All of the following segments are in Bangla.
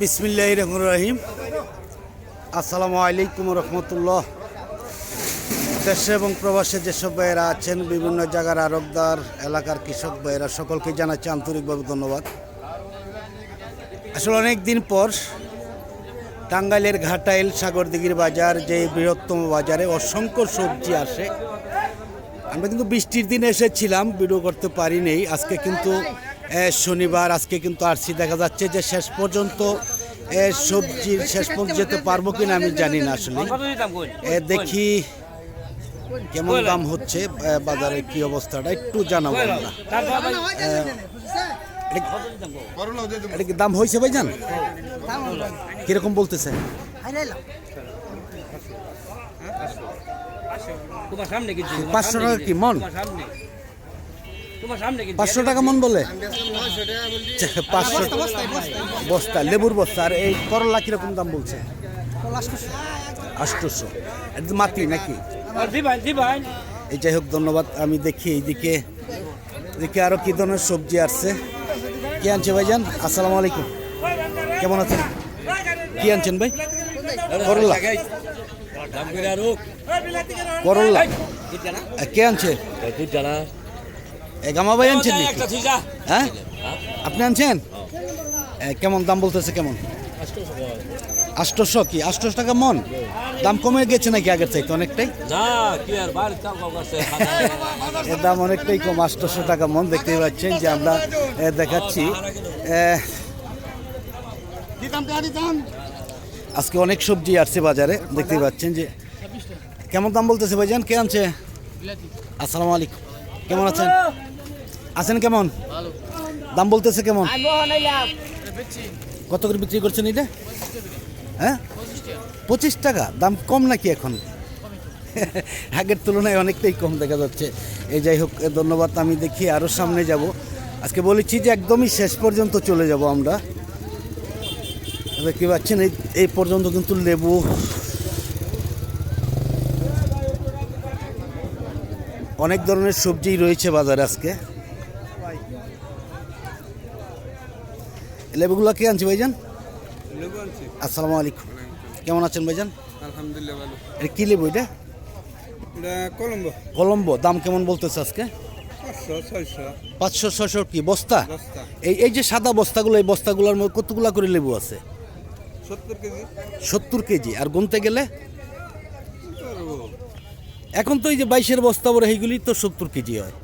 বিসমিল্লাহ রহমান রহিম। আসসালামু আলাইকুম রহমতুল্লাহ। দেশে এবং প্রবাসে যেসব ভাইয়েরা আছেন, বিভিন্ন জায়গার আরবদার, এলাকার কৃষক ভাইয়েরা, সকলকে জানাচ্ছি আন্তরিকভাবে ধন্যবাদ। আসলে অনেক দিন পর টাঙ্গাইলের ঘাটাইল সাগরদিঘির বাজার, যে বৃহত্তম বাজারে অসংখ্য সবজি আসে। আমরা কিন্তু বৃষ্টির দিনে এসেছিলাম, ভিডিও করতে পারিনি আজকে কিন্তু শনিবার আজকে কিন্তু আরসি দেখা যাচ্ছে যে শেষ পর্যন্ত সবজির শেষ পর্যন্ত যেতে পারব কিনা আমি জানি না আসলে। দেখি কেমন দাম হচ্ছে বাজারে কি অবস্থাটা একটু জানাব আমরা। এটা কি দাম হয়েছে ভাই জান কীরকম বলতেছে? পাঁচশো টাকা কি মন? পাঁচশো টাকা মন বলে পাঁচশো বস্তা লেবুর বস্তা আর এই করলা কীরকম দাম বলছে আষ্টশো মাটি নাকি এই যাই হোক ধন্যবাদ আমি দেখি এইদিকে দেখি আরও কি ধরনের সবজি আসছে কি আনছে ভাইজান আসসালামু আলাইকুম কেমন আছেন কি আনছেন ভাই করলা দাম করে আর হোক করলা কে আনছে গামা ভাই আনছেন হ্যাঁ? আপনি আনছেন? কেমন দাম বলতেছে কেমন? আষ্টশো কি? আষ্টশো টাকা মন? দাম কমে গেছে নাকি আগের চাইতে অনেকটাই? এর দাম অনেকটাই কম আটশোশো টাকা মন দেখতেই পাচ্ছেন যে আমরা দেখাচ্ছি। আজকে অনেক সবজি আসছে বাজারে দেখতেই পাচ্ছেন যে কেমন দাম বলতেছে ভাইজান? কে আনছে? আসসালামু আলাইকুম। কেমন আছেন? আছেন কেমন? দাম বলতেছে কেমন? কত করে বিক্রি করছেন এটা? হ্যাঁ? পঁচিশ টাকা? দাম কম নাকি এখন? আগের তুলনায় অনেকটাই কম দেখা যাচ্ছে। এই যাই হোক ধন্যবাদ। আমি দেখি আরও সামনে যাব। আজকে বলেছি যে একদমই শেষ পর্যন্ত চলে যাব আমরা। দেখতে পাচ্ছেন এই এই পর্যন্ত কিন্তু লেবু অনেক ধরনের সবজি রয়েছে বাজারে আজকে। লেবুগুলো কে আনছে ভাইজান? আসসালামু আলাইকুম। কেমন আছেন ভাইজান? আলহামদুলিল্লাহ ভালো। এটা কি লেবু এটা? কলম্বো। কলম্বো। দাম কেমন বলতেছে আজকে? পাঁচশো ছয়শো। কি? বস্তা? এই এই যে সাদা বস্তাগুলো এই বস্তাগুলোর মধ্যে কতগুলা করে লেবু আছে? সত্তর কেজি। সত্তর কেজি। আর গুনতে গেলে? এখন তো এই যে বাইশের বস্তা বড় এইগুলি তো সত্তর কেজি হয়।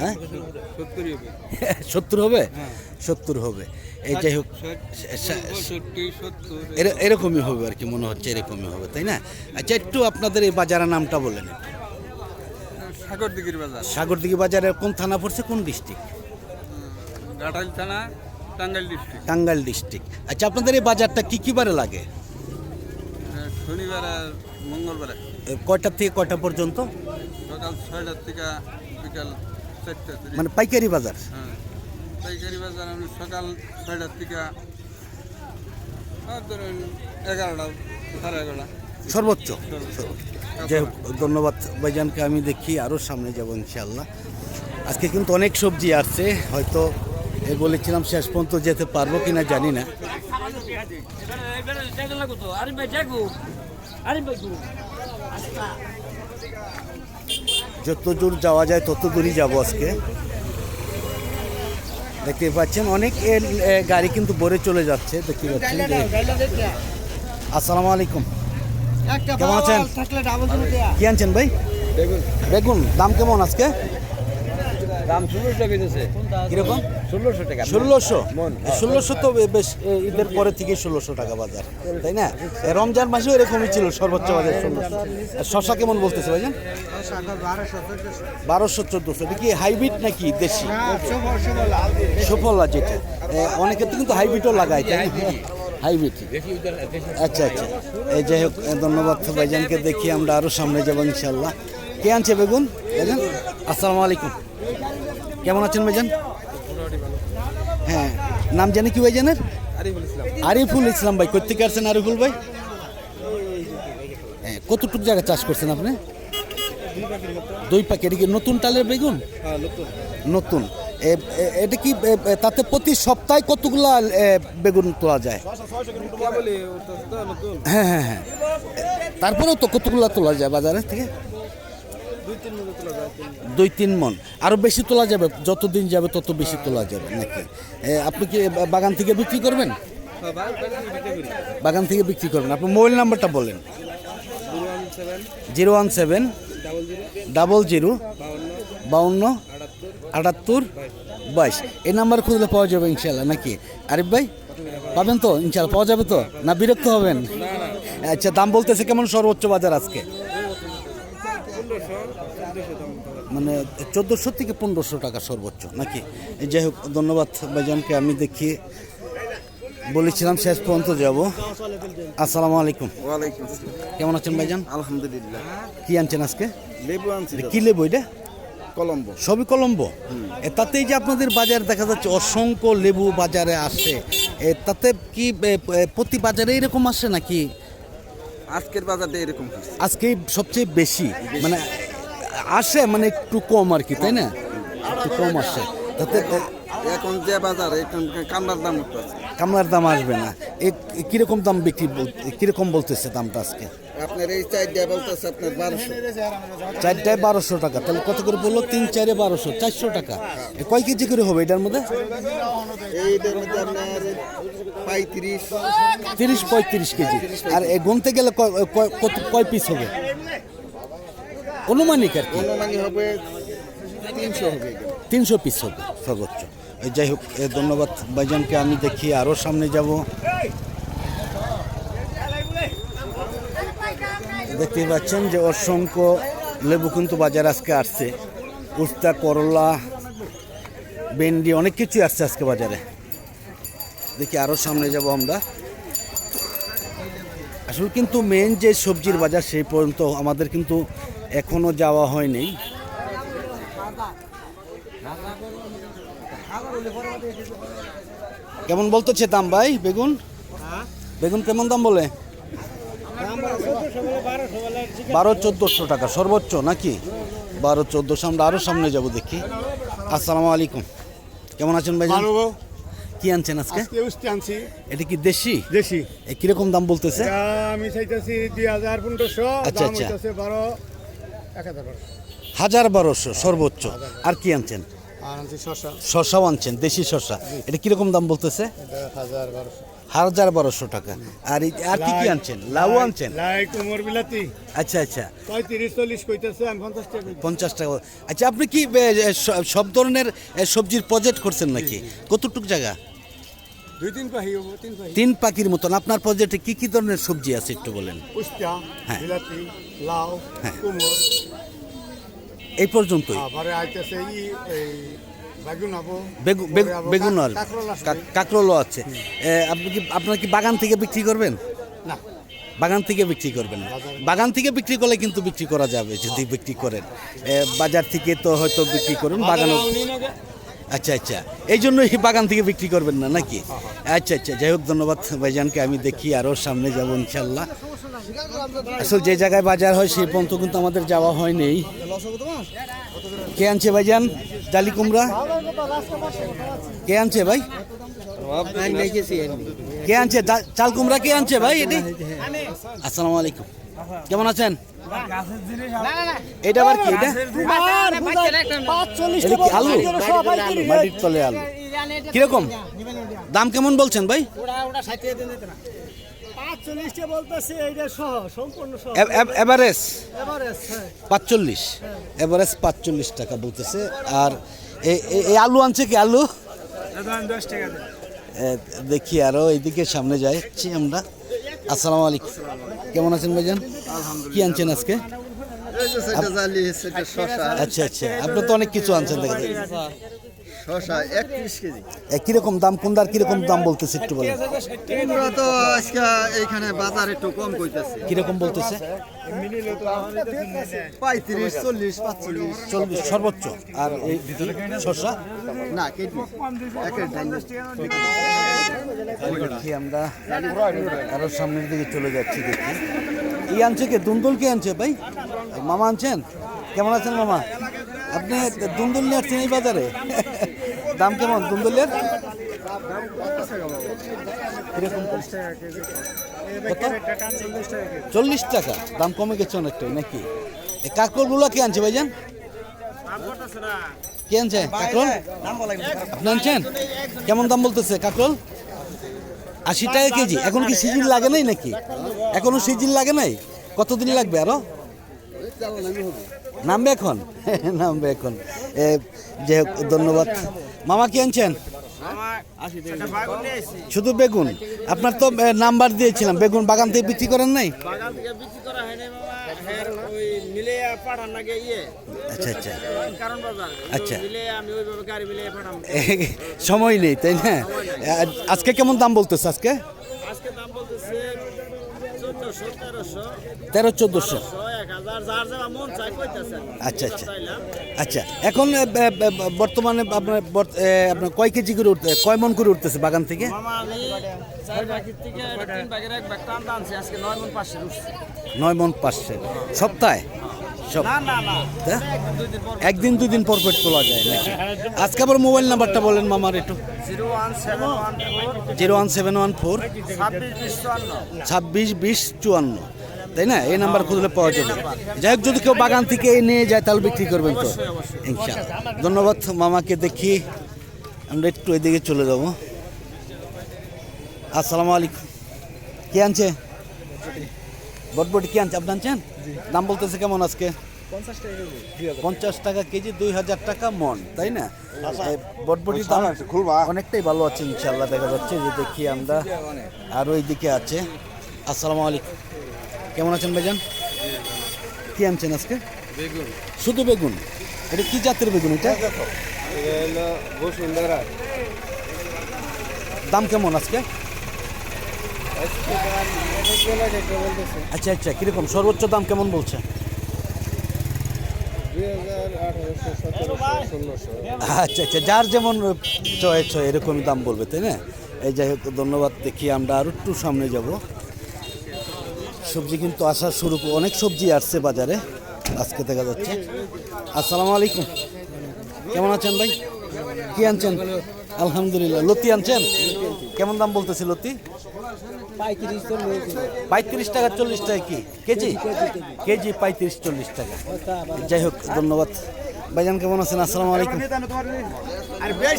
হ্যাঁ? হবে। সত্তর হবে? হ্যাঁ। সত্তর হবে। এই যাই হোক এরকমই হবে আর কি মনে হচ্ছে এরকমই হবে তাই না? আচ্ছা একটু আপনাদের এই বাজারের নামটা বলেন সাগর দিঘির বাজার। সাগরদিঘি বাজারে কোন থানা পড়ছে কোন ডিস্ট্রিক্ট? থানা টাঙ্গাইল ডিস্ট্রিক্ট। টাঙ্গাইল ডিস্ট্রিক্ট। আচ্ছা আপনাদের এই বাজারটা কি কি বারে লাগে? শনিবার আর মঙ্গলবারে। এ, কয়টা থেকে কয়টা পর্যন্ত? সকাল ছয়টার থেকে বিকাল মানে পাইকারি বাজার হ্যাঁ পাইকারি বাজার আমি সকাল ছয়টার থেকে ধরুন এগারোটা সাড়ে এগারোটা সর্বোচ্চ যাই হোক ধন্যবাদ ভাইজানকে আমি দেখি আরও সামনে যাব ইনশাল্লাহ আজকে কিন্তু অনেক সবজি আসছে হয়তো এ বলেছিলাম শেষ পর্যন্ত যেতে পারব কিনা জানি না আরে ভাই দেখো আরে ভাই গো যত দূর যাওয়া যায় তত দূরই যাব আজকে। দেখতে পাচ্ছেন অনেক গাড়ি কিন্তু ভরে চলে যাচ্ছে দেখতে পাচ্ছেন আসসালামু আলাইকুম কেমন আছেন? কি আনছেন ভাই? বেগুন। বেগুন দাম কেমন আজকে? দাম ষোলোশো টাকা দিতেছে কীরকম? ষোলোশো টাকা। ষোলোশো? ষোলোশো তো বেশ ঈদের পরে থেকে ষোলোশো টাকা বাজার তাই না? রমজান মাসেও এরকমই ছিল সর্বোচ্চ বাজার ষোলোশো। শশা কেমন বলতেছে ভাইজান? বারোশো চোদ্দোশো। এটা কি হাইব্রিড নাকি দেশি? সুফলা যেটা। অনেকে তো কিন্তু হাইব্রিডও লাগায় তাই হাইব্রিড। আচ্ছা আচ্ছা। এই যাই হোক ধন্যবাদ ভাইজানকে দেখি আমরা আরও সামনে যাব ইনশাল্লাহ কে আনছে বেগুন? ভাইজান? আসসালামু আলাইকুম। কেমন আছেন ভাইজান? হ্যাঁ নাম জানি কি ভাইজানের? আরিফুল ইসলাম ভাই কোথেকে আসছেন আরিফুল ভাই? হ্যাঁ কতটুকু জায়গা চাষ করছেন আপনি? দুই প্যাকেট কি নতুন টালের বেগুন? নতুন। এটা কি তাতে প্রতি সপ্তাহে কতগুলা বেগুন তোলা যায়? হ্যাঁ হ্যাঁ হ্যাঁ। তারপরেও তো কতগুলা তোলা যায় বাজারের থেকে? দুই তিন মন। আরও বেশি তোলা যাবে যত দিন যাবে তত বেশি তোলা যাবে নাকি? আপনি কি বাগান থেকে বিক্রি করবেন? বাগান থেকে বিক্রি করবেন। আপনার মোবাইল নাম্বারটা বলেন। Zero one seven, double zero, বাউন্ন, আটাত্তর, বাইশ। এই নাম্বার খুঁজলে পাওয়া যাবে ইনশাল্লাহ, নাকি? আরিফ ভাই, পাবেন তো? ইনশাল্লাহ, পাওয়া যাবে তো? না, বিরক্ত হবেন? আচ্ছা দাম বলতেছে কেমন সর্বোচ্চ বাজার আজকে? মানে চোদ্দোশো থেকে পনেরোশো টাকা সর্বোচ্চ নাকি? যাই হোক ধন্যবাদ ভাইজানকে আমি দেখি বলেছিলাম শেষ পর্যন্ত যাব। আসসালামু আলাইকুম। কেমন আছেন ভাইজান? আলহামদুলিল্লাহ। কি আনছেন আজকে? লেবু আনছি কি লেবু এটা? কলম্বো। সবই কলম্বো? তাতেই যে আপনাদের বাজার দেখা যাচ্ছে অসংখ্য লেবু বাজারে আসে। তাতে কি প্রতি বাজারে এরকম আসে নাকি? আজকের বাজারটা এরকম আজকে সবচেয়ে বেশি মানে আসে মানে একটু কম আর কি তাই না? একটু কম আসে। তাতে এখন যে বাজার এখন কামড়ার দাম কামলার দাম আসবে না। কীরকম দাম বিক্রি কীরকম বলতেছে দামটা আজকে? আপনার এই চার দিয়ে বলতেছে আপনার বারোশো। চারটায় বারোশো টাকা। তাহলে কত করে বলল? তিন চারে বারোশো চারশো টাকা। কয় কেজি করে হবে এটার মধ্যে? এইটার মধ্যে আপনার পঁয়ত্রিশ। তিরিশ পঁয়ত্রিশ কেজি। আর এ গুনতে গেলে কয়- কয়- কত কয় পিস হবে? অনুমানিক আর কি। অনুমানি হবে তিনশো হবে। তিনশো পিস হবে। সর্বোচ্চ। এই যাই হোক এ ধন্যবাদ ভাইজানকে। আমি দেখি আরও সামনে যাব। দেখতে পাচ্ছেন যে অসংখ্য লেবু কিন্তু বাজার আজকে আসছে। উস্তা করলা ভেন্ডি অনেক কিছুই আসছে আজকে বাজারে। দেখি আরও সামনে যাব আমরা। আসলে কিন্তু মেন যে সবজির বাজার সেই পর্যন্ত আমাদের কিন্তু এখনও যাওয়া হয়নি। কেমন বলতেছে দাম ভাই, বেগুন? বেগুন কেমন দাম বলে? বারো চোদ্দোশো টাকা, সর্বোচ্চ নাকি? বারো চোদ্দোশো, আমরা আরও সামনে যাব দেখি। আসসালামু আলাইকুম। কেমন আছেন ভাই কি আনছেন আজকে? আজকে উস্তি আনছি। এটা কি দেশি? দেশি। কীরকম দাম বলতেছে? আমি চাইতেছি দুই হাজার পনেরোশো আচ্ছা, আচ্ছা। বারো এক হাজার হাজার বারোশো সর্বোচ্চ। আর কি আনছেন? শশা শশাও আনছেন দেশি শশা এটা কীরকম দাম বলতেছে? হাজার বারোশো। হাজার বারোশো টাকা। আর আর কি কি আনছেন? লাউ আনছেন? লাই কুমোর বিলাতি। আচ্ছা আচ্ছা। পঁয়ত্রিশ চল্লিশ কইতেছে আমি পঞ্চাশ টাকা পঞ্চাশ টাকা। আচ্ছা আপনি কি সব ধরনের সবজির প্রজেক্ট করছেন নাকি? কতটুক জায়গা? দুই তিন তিন পাখির মতন। আপনার প্রজেক্টে কি কি ধরনের সবজি আছে একটু বলেন? উস্তা হ্যাঁ। বিলাতি লাউ হ্যাঁ। এই পর্যন্তই। আবারে আইতেছে এই বেগুন বেগুন আর কাঁকরোল কাঁকরোলও আছে। আপনি কি আপনার কি বাগান থেকে বিক্রি করবেন? না। বাগান থেকে বিক্রি করবেন বাগান থেকে বিক্রি করলে কিন্তু বিক্রি করা যাবে যদি বিক্রি করেন। বাজার থেকে তো হয়তো বিক্রি করুন বাগানও আচ্ছা আচ্ছা। এই জন্যই বাগান থেকে বিক্রি করবেন না নাকি? আচ্ছা আচ্ছা। যাই হোক ধন্যবাদ ভাইজানকে। আমি দেখি আরও সামনে যাব ইনশাল্লাহ আসলে যে জায়গায় বাজার হয় সেই পর্যন্ত কিন্তু আমাদের যাওয়া হয়নি কে আনছে ভাইজান? জালি কুমড়া? কে আনছে ভাই? কে আনছে? চাল কুমড়া কে আনছে ভাই এটি? আসসালামু আলাইকুম। কেমন আছেন? এটা আবার কি এটা? আলু? মাটির তলে আলু। কীরকম? দাম কেমন বলছেন ভাই? পাঁচচল্লিশটা বলতেছে এইটা সহ সম্পূর্ণ সহ। এ- এ- এভারেজ? এভারেজ হ্যাঁ। পাঁচচল্লিশ। এভারেজ পাঁচচল্লিশ টাকা বলতেছে। আর এই আলু আনছে কি আলু? দশ টাকা দেখি আরও এইদিকে সামনে যাচ্ছি আমরা। আসসালামু আলাইকুম। কেমন আছেন ভাইজান? কি আনছেন আজকে? আচ্ছা আচ্ছা। আপনি তো অনেক কিছু আনছেন দেখা। শশা একত্রিশ কেজি। কীরকম দাম কোনটার কীরকম দাম বলতেছে একটু বলেন। কুমড়া তো আজকে এইখানে বাজার একটু কম কইতেছে। কীরকম বলতেছে? পঁয়ত্রিশ চল্লিশ পাঁচচল্লিশ। চল্লিশ সর্বোচ্চ। আর এই শসা? না কেজি। দেখি আমরা আরও সামনের দিকে চলে যাচ্ছি দেখি। ই আনছে কে? দুন্দুল কে আনছে ভাই? মামা আনছেন? কেমন আছেন মামা? আপনি দুন্দুল এই বাজারে দাম কেমন? দুন্দুলের চল্লিশ টাকা। দাম কমে গেছে অনেকটাই, নাকি? এই কাঁকরগুলো কে আনছে ভাইজান? কে আনছে? কাঁকরোল? আপনি আনছেন? কেমন দাম বলতেছে কাঁকরোল? আশি টাকা কেজি। এখন কি সিজন লাগে নাই নাকি? এখনও সিজন লাগে নাই? কতদিন লাগবে আরও? নামবে এখন? নামবে এখন। এ, যে ধন্যবাদ। মামা কি আনছেন? শুধু বেগুন। আপনার তো নাম্বার দিয়েছিলাম। বেগুন বাগান থেকে বিক্রি করেন নাই? লাগে ইয়ে। আচ্ছা আচ্ছা। আচ্ছা। সময় নেই তাই না? আজকে কেমন দাম বলতেছে আজকে আজকে দাম বলতেছে চোদ্দশো তেরোশো তেরো চোদ্দোশো। আচ্ছা আচ্ছা। আচ্ছা এখন বর্তমানে আপনার আপনার কয় কেজি করে উঠতে কয় মন করে উঠতেছে বাগান থেকে? নয় মন পাঁচশো নয় মন পাঁচশো। সপ্তাহে? সব? একদিন দুদিন পর পর তোলা যায় নাকি? আজকে আবার মোবাইল নাম্বারটা বলেন মামার একটু। Zero one seven one four. ছাব্বিশ বিশ চুয়ান্ন। তাই না? এই নাম্বার খুঁজলে পাওয়া যাবে। যাই হোক যদি কেউ বাগান থেকে নিয়ে যায় তাহলে বিক্রি করবেন তো। ইনশাআল্লাহ। ধন্যবাদ মামাকে দেখি। আমরা একটু এদিকে চলে যাব। আসসালামু আলাইকুম। কে আনছে? বটবটি কে আনছে? আপনি আনছেন? দাম বলতেছে কেমন আজকে? পঞ্চাশ টাকা কেজি। দুই হাজার টাকা। মন তাই না? এই বটবটির দাম অনেকটাই ভালো আছে ইনশাল্লাহ দেখা যাচ্ছে যে দেখি আমরা। আর ওই দিকে আছে। আসসালামু আলাইকুম। কেমন আছেন ভাইজান? কি আনছেন আজকে? বেগুন। শুধু বেগুন? এটা কি জাতের বেগুন এটা? দাম কেমন আজকে? আচ্ছা আচ্ছা কীরকম? সর্বোচ্চ দাম কেমন বলছে? আচ্ছা আচ্ছা যার যেমন চয়েস হয় এরকমই দাম বলবে, তাই না? এই যাই হোক, ধন্যবাদ, দেখি আমরা আরও একটু সামনে যাব। সবজি কিন্তু আসা শুরু, অনেক সবজি আসছে বাজারে, আজকে দেখা যাচ্ছে। আসসালামু আলাইকুম। কেমন আছেন ভাই? কি আনছেন? আলহামদুলিল্লাহ, লতি আনছেন? কেমন দাম বলতেছে লতি? পঁয়ত্রিশ টাকা চল্লিশ টাকা কি? কেজি? কেজি পঁয়ত্রিশ চল্লিশ টাকা। যাই হোক ধন্যবাদ। ভাইজান কেমন আছেন? আসসালামু আলাইকুম।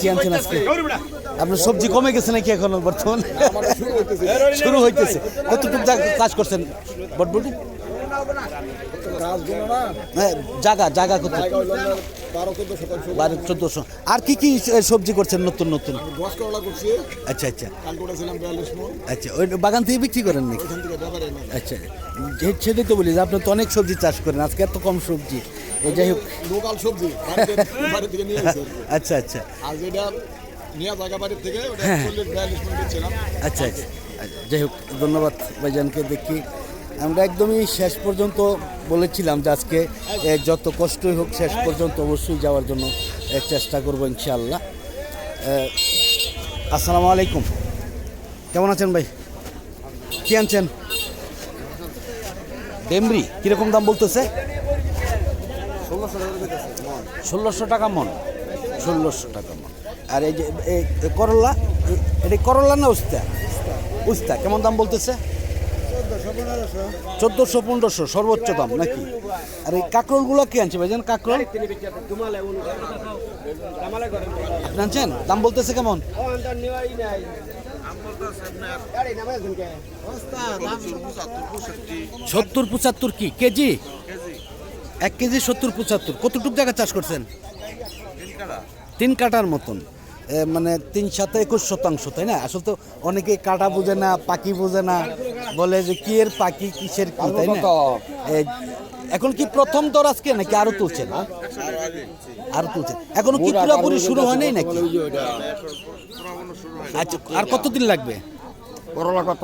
কি আনছেন আজকে? আপনার সবজি কমে গেছে নাকি এখন বর্তমানে? শুরু হইতেছে। কতটুকু কাজ করছেন? বটবটি? হ্যাঁ, জায়গা জায়গা কত বারো চোদ্দশো আর কি কি সবজি করছেন নতুন নতুন? আচ্ছা আচ্ছা। আচ্ছা ওই বাগান থেকে বিক্রি করেন নাকি? আচ্ছা সেটাই তো বলি যে আপনি তো অনেক সবজি চাষ করেন আজকে এত কম সবজি। এই যাই হোক। লোকাল সবজি। আচ্ছা আচ্ছা। আর যেটা নিয়ে জায়গা বাড়ির থেকে ওটা হ্যাঁ। চল্লিশ বিয়াল্লিশ দিচ্ছিলাম। আচ্ছা আচ্ছা। আচ্ছা, যাই হোক ধন্যবাদ ভাইজানকে দেখি। আমরা একদমই শেষ পর্যন্ত বলেছিলাম যে আজকে যত কষ্টই হোক শেষ পর্যন্ত অবশ্যই যাওয়ার জন্য চেষ্টা করব ইনশাআল্লাহ। আসসালামু আলাইকুম। কেমন আছেন ভাই? কি আনছেন? ডেমরি, কীরকম দাম বলতেছে? ষোলোশো টাকা মন। ষোলোশো টাকা মন। আর এই যে করল্লা এটা করল্লা না উস্তা? উস্তা। কেমন দাম বলতেছে? চোদ্দোশো, পনেরোশো, সর্বোচ্চ দাম নাকি? আর এই কাঁকরোলগুলো কি আনছে ভাইজান? কাঁকরোল? আপনি আনছেন দাম বলতেছে কেমন? সত্তর পঁচাত্তর কি? কেজি? এক কেজি সত্তর পঁচাত্তর। কতটুক জায়গা চাষ করছেন? তিন কাটার মতন। মানে তিন সাথে একুশ শতাংশ তাই না? আসলে তো অনেকে কাটা বোঝে না পাখি বোঝে না বলে যে কি এর পাখি কিসের কি তাই না? এখন কি প্রথম দর আজকে নাকি আরও তুলছে না আরও তুলছেন। এখনও কি পুরোপুরি শুরু হয় নাই নাকি? আচ্ছা আর কতদিন লাগবে? করলা কত?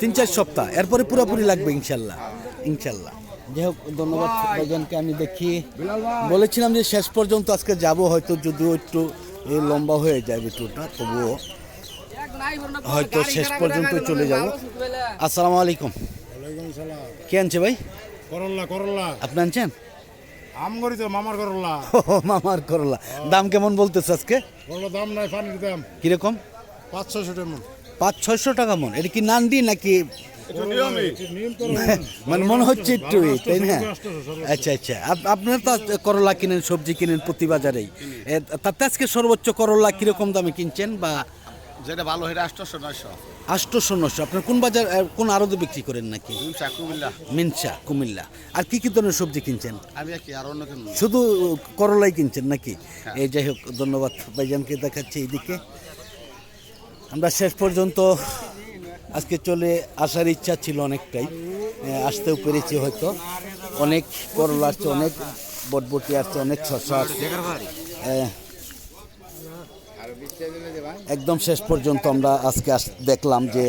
তিন চার সপ্তাহ। এরপরে পুরোপুরি লাগবে ইনশাল্লাহ ইনশাল্লাহ। যাই হোক ধন্যবাদ ভাইজানকে আমি দেখি। বলেছিলাম যে শেষ পর্যন্ত আজকে যাব হয়তো যদিও একটু লম্বা হয়ে যায় ভিডিওটা তবুও হয়তো শেষ পর্যন্ত চলে যাব। আসসালামু আলাইকুম। কে আনছে ভাই? করল্লা করল্লা। আপনি আনছেন? আম করি তো মামার করলা ও, মামার করলা দাম কেমন বলতেছে আজকে? করলা দাম নাই পানির দাম। কীরকম? পাঁচ ছয়শো টাকা মন। পাঁচ ছয়শো টাকা মন। এটা কি নান্ডি নাকি মানে মনে হচ্ছে একটু তাই না? আচ্ছা আচ্ছা। আপ- আপনারা তো করলা কিনেন সবজি কিনেন প্রতি বাজারেই। তাতে আজকে সর্বোচ্চ করলা কীরকম দামে কিনছেন বা যেটা ভালো সেটা আটশোশো নয়শো। আষ্টশো নশো আপনার কোন বাজার কোন আরদে বিক্রি করেন নাকি? কুমিল্লা। মিনসা কুমিল্লা। আর কি কি ধরনের সবজি কিনছেন? আমি কি আর অন্য শুধু করলাই কিনছেন নাকি? এই যাই হোক ধন্যবাদ ভাইজানকে দেখাচ্ছি এইদিকে। আমরা শেষ পর্যন্ত আজকে চলে আসার ইচ্ছা ছিল অনেকটাই। আসতেও পেরেছি হয়তো। অনেক করলা আসছে, অনেক বটবটি আসছে, অনেক শসা আসছে। একদম শেষ পর্যন্ত আমরা আজকে দেখলাম যে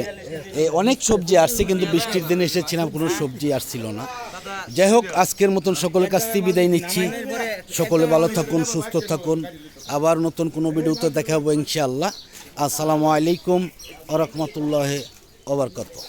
অনেক সবজি আসছে, কিন্তু বৃষ্টির দিনে এসেছিলাম, কোনো সবজি আসছিল না। যাই হোক, আজকের মতন সকলের কাছ থেকে বিদায় নিচ্ছি। সকলে ভালো থাকুন, সুস্থ থাকুন। আবার নতুন কোনো ভিডিওতে দেখা হব ইনশাআল্লাহ। আসসালামু আলাইকুম আ রহমতুল্লাহ ओवर करतो